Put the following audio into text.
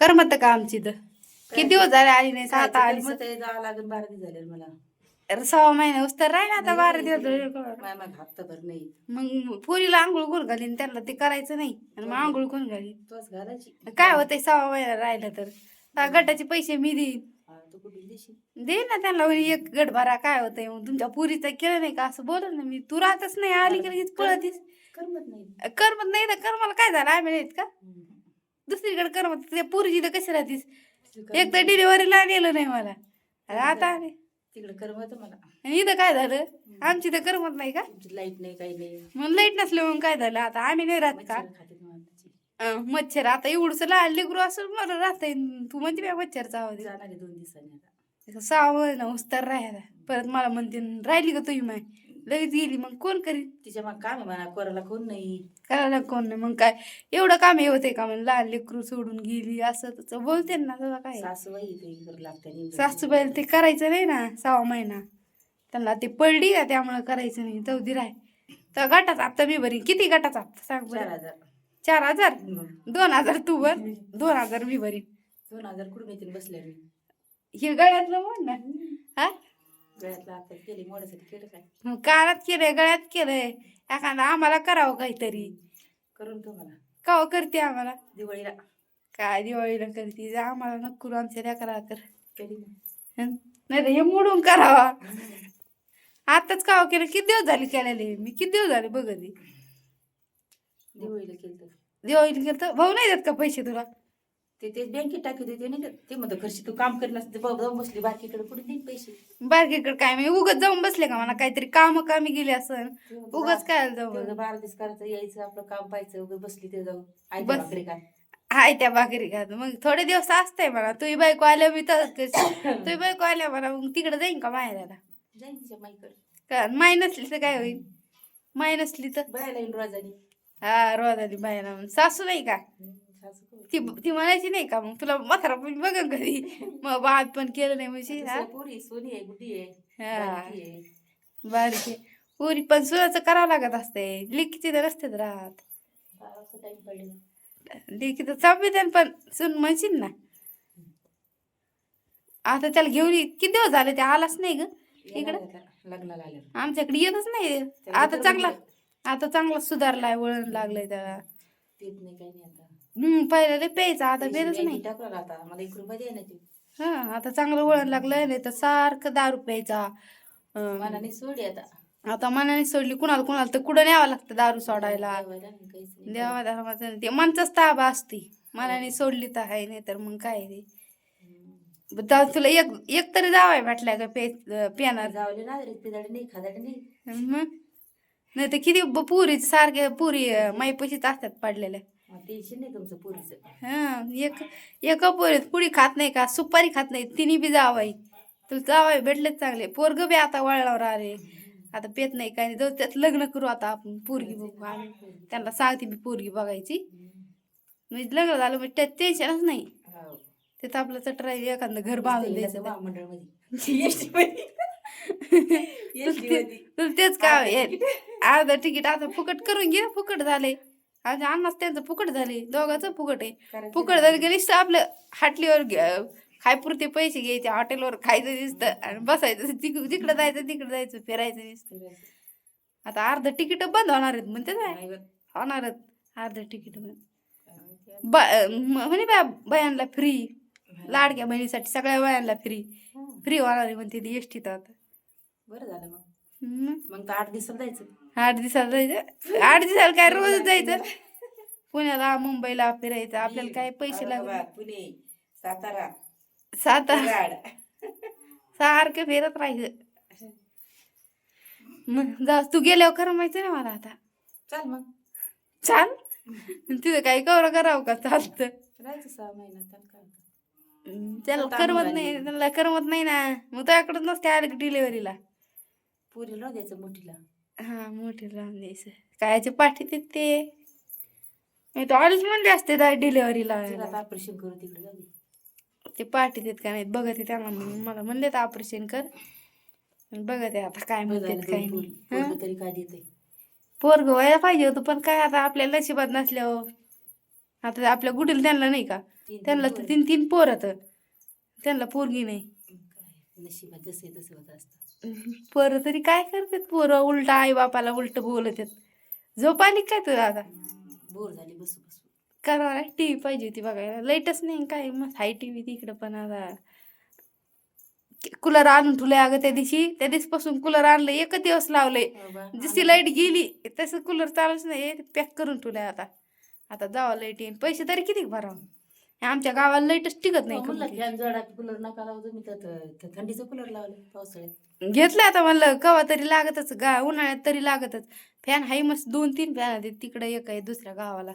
करमत का आमची तर किती दिवस झाले आली नाही सात आली जावं लागेल बारा दिवस झाले मला. अरे सहा महिने उस्तर राहील आता बारा दिवस झाले. माय मग हप्ताभर नाही. मग पुरीला आंघोळ कोण घालीन त्यांना ते करायचं नाही. आणि मग आंघोळ कोण घालीन. तोच घालायची. काय होतंय सहा महिना राहिलं तर? गटाचे पैसे मी देईन. हा, तू कुठून देशील? दे ना त्यांना म्हणे एक गट भरा काय होतंय? मग तुमच्या पुरीचं केलं नाही का? असं बोल ना मी. तू राहतच नाही आली की लगेच पळतीस. करमत नाही. करमत नाही तर कर मला काय झालं? आम्ही नाहीत का? हम्म. दुसरीकडे करमत त्या पुरीची तर कशी राहतीस? एक तर डिलिव्हरीला नेलं नाही मला. अरे आता आले. तिकडे करमत मला. आणि इथं काय झालं? आमची तर करमत नाही का? लाइट नाही काही नाही. मग लाइट नसलं मग काय झालं? आता आम्ही नाही राहत का? मच्छर. अं, आता एवढंच लहान लेकरू असं मला राहतंय. तू म्हणते बा मच्छरचा आवाज जाणार आहे दोन दिवसांनी आता. सहा महिना उस्तर राहायला. परत मला म्हणते राहिली का तुझी माय लगेच गेली मग कोण करीन? तिच्या मग काम आहे म्हणा कोराला कोण नाही. करायला कोण नाही. मग काय? एवढं काम हे होते का? म्हणजे लहान लेकरू सोडून गेली असं तसं बोलते ना तुला काय. सासूबाई ते करू लागते. सासूबाईला ते करायचं नाही ना सहा महिना. त्यांना ते पडली का त्यामुळे करायचं नाही. चौधी राय. तर गटाचा हप्ता मी भरीन. किती गटाचा हप्ता सांग चार बरं हजार. चार हजार? दोन हजार तू भर. दोन हजार मी भरीन. दोन हजार कुठून येतील बसल्या मी. हे गळ्यातलं म्हण ना. हा? गळ्यातला आता केली मोड्यासाठी केलं काय? मग कानात केलंय गळ्यात केलंय. एखादा आम्हाला करावं काहीतरी. करून तो मला. काव करते आम्हाला? दिवाळीला. काय दिवाळीला करते? जा आम्हाला नको करू आमच्या लेकरा कर केली ना. नाही तर हे मोडून करावा. आताच काव केलं किती दिवस झाले केलेले? मी किती दिवस झाले बघत. आहे. दिवाळीला केलं तर दिवाळीला केलं तर भाऊ नाही देत का पैसे तुला? ते ते बँकेत टाकी देते नाही का? ते म्हणतो घरची तू काम नसते जाऊन बसली बाकीकडे कुठे देईन पैसे? बारकेकडे काय? मी उगच जाऊन बसले का मला काहीतरी काम कामी गेली असं उगच काय जाऊ तेवढं बारा दिवस करायचं यायचं आपलं काम पाहायचं उगाच बसली ते जाऊन. आई बस. काय हाय त्या भाकरी घात मग थोडे दिवस असतंय मला तुझी बायको आल्या मी तर तुझी बायको आल्या मला मग तिकडे जाईन का माहेराला जाईन तिच्या माईकडे. का? माय नसली तर काय होईल? माय नसली तर? बायाला येईन रोजानी. हा रोज आली मग सासू नाही का. ती ती म्हणायची नाही का मग तुला म्हातारा पण बघ कधी मग बात पण केलं नाही म्हणजे हा. बारकी पुरी पण सुनाचं करावं लागत असते. लिखीची तर राहत. बाराचा टाइम पडला. लिखी तर संविधान पण सुन म्हणशील ना. आता त्याला घेऊन किती दिवस झाले ते आलाच नाही ग लग्नाला आल्यावर. आमच्याकडे येतच नाही. आता चांगला आता चांगला सुधारलाय वळण लागलंय त्याला. पेत नाही काही नाही आता. हम्म पहिलं लय प्यायचा आता पेतच नाही. बँकेत टाकला आता. मला एक रुपया द्या ना ते. हा आता चांगलं वळण लागलंय नाही तर सारखं दारू प्यायचा. अं, मनाने सोडी आता. आता मनाने सोडली कुणाला कुणाला तर कुठं न्यावं लागतं दारू सोडायला. जेवायला नाही, काहीच नाही. देवा धर्माचं. ते मनचाच ताबा असते. मनाने सोडली तर आहे नाही तर मग काय रे? हम्म. तुला एक एक तरी जावाय भेटलाय का पे पियानार. जावले ना रे पिदाडे नाही खादाडे नाही. मग? नाही तर किती ब- पुरी सारखे पुरी माई पशीच असतात पडलेल्या टेन्शन नाही तुमचं पोरीचं. हा एक एक पोरी पुडी खात नाही का? सुपारी खात नाही तिन्ही बी जावाई. तुला जावाय भेटलेच चांगले. पोरग बी आता वळणावर आले. आता पेत नाही काय नाही. जाऊ त्यात लग्न करू आता आपण पोरगी बघू आम्ही. त्यांना सांगते मी पोरगी बघायची. म्हणजे लग्न झालं म्हणजे त्यात टेन्शनच नाही. हाव. तिथं आपलं चटरा एखादं घर बांधून द्यायचं मध्ये तुला तेच काय अर्धा तिकीट आता फुकट करून घे फुकट झाले आमच्या अण्णाच त्यांचं फुकट झाले दोघांचं फुकट आहे. फुकट झाले की नुसतं आपलं हाटलीवर खायपुरते पैसे घ्यायचे हॉटेलवर खायचं दिसतं आणि बसायचं तिक- जिकडं जायचं तिकडं जायचं फिरायचं दिसतं. आता अर्ध तिकीट बंद होणार आहेत म्हणते काय नाही बघ. होणारच अर्ध तिकीट म्हणे बा बयांना. फ्री लाडक्या बहिणीसाठी सगळ्या बयांना फ्री फ्री होणार आहे म्हणते ती एसटीत आता. बरं झालं मग. मग? तर आठ दिवसाला जायचं. आठ दिवसाला जायचं? आठ दिवसाला काय रोज जायचं? पुण्याला मुंबईला फिरायचं आपल्याला काय पैसे औरंगाबाद, पुणे. सातारा. सात कराड. सारखं फिरत राहायचं. मग जा तू गेल्यावर खरं माहिती ना मला आता? चल मग. चाल? तिथं काही कवर करावं का? चालतं. राहायचं सहा त्याला काय होतं. हम्म, त्याला आता करमत नाही. त्याला करमत नाही ना. मग तुझ्याकडे नसते आलं डिलिव्हरीला पुरीला द्यायचं मोठीला. हा मोठी लावून द्यायचं. कायचे पाठी ते ते? मी तर आलीच म्हणले असते डिलिव्हरीला तिला आता ऑपरेशन करू तिकडे जाऊ दे. ते पाठी देत का नाहीत? बघत आहे त्यांना. मला म्हणले तर ऑपरेशन कर. बघत आहे आता काय म्हणतात काय नाही. पोरगं तरी काय देते पोरग व्हायला पाहिजे होतं पण काय आता आपल्या नशिबात नसल्यावर. आता आपल्या गुडीला त्यांना नाही का? त्यांना तीन तर तीन तीन पोरं तर. त्यांना पोरगी नाही. काय? नशिबात जसे तसे होत असतं. पोरं तरी काय करतात? पोरं उलट आई बापाला उलट बोलत झोप आली काय तुला आता? बोर झाली बसू बसू. टी व्ही पाहिजे होती बघायला. लाईटच नाही काय? मग हाय टी व्ही तिकडं पण आता. कूलर आणून ठेवलंय अगं त्या दिवशी. त्या दिवशीपासून कूलर आणलं एकच दिवस लावलंय. जशी लाइट गेली तसं कूलर चालूच नाही. पॅक करून ठेवलंय आता. आता जावा लाइट येईन. पैसे तरी किती भरावं? हे आमच्या गावाला लाईटच टिकत नाही म्हणलं completely. फॅन जोडा कूलर नका लावू तुम्ही तर तर थंडीचं कूलर लावलं पावसाळ्यात. घेतलं आता म्हणलं कवा तरी लागतच गा उन्हाळ्यात तरी लागतच. फॅन हाय मस्त दोन तीन फॅन आहेत तिकडे एक आहे दुसऱ्या गावाला.